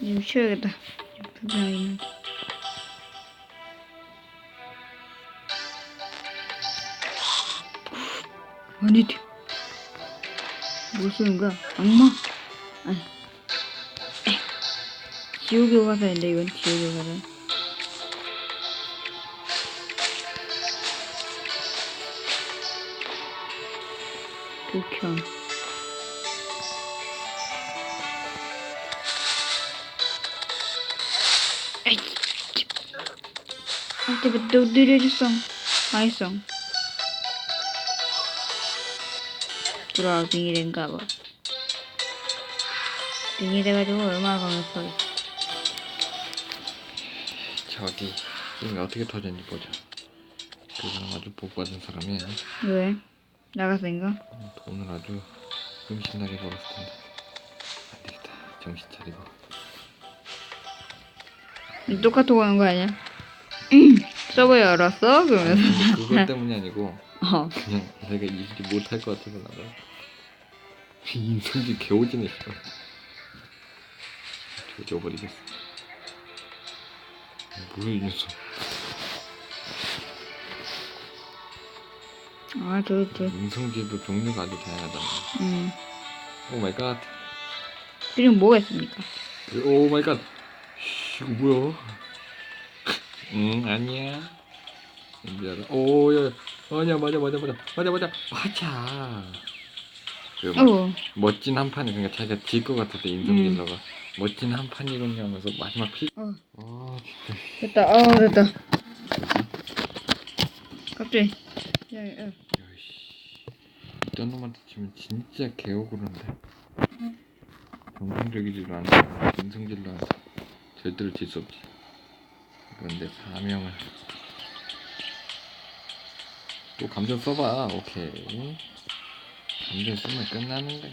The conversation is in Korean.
좀 쉬어야겠다. 좀 불편하긴 해. 아니, 뒤- 뭘 쓰는 거야? 악마? 아니. 에. 지옥의 화살인데, 이건 지옥의 화살. 극혐. 에이, 아, 때문에 너 느려졌어. 망했어. 돌아와, 빙의된가 봐. 빙의돼가지고 얼마나 강력하게. 저기 게임이 어떻게 터졌는지 보자. 그 사람 아주 복 받은 사람이야. 왜? 나갔으니까? 돈을 아주 음신나게 벌었을 텐데. 안 되겠다. 정신 차리고. 똑같고 하는 거 아니야? 서버 열었어? 그러면서. 아니, 그것 때문이 아니고 어. 그냥 내가 일이 못할 것 같아서 나가. 인성질 개오지네. 진짜. 조져버리겠어. 뭐야 이 녀석. 아, 저, 저. 인성질도 종류가 아주 다양하잖아. 음. 오 마이 갓. 그리고 뭐가 있습니까? 오 마이 갓. 뭐야? 응 아니야. 미안해. 오야 아니야 맞아 맞아 맞아 맞아 맞아 맞아. 그 막, 어. 멋진 한 판이 그러니까 자기가 질것때 인성질러가 멋진 한 판이군요 하면서 마지막 피. 어. 아 진짜. 됐다. 어, 됐다. 갑자기. 야, 야. 야씨. 이딴 놈한테 치면 진짜 개억울한데. 정상적이지도 않아. 인성질러 절대로 질 수 없지. 그런데 사명을 또 감정 써봐. 오케이. 감정 쓰면 끝나는 거야.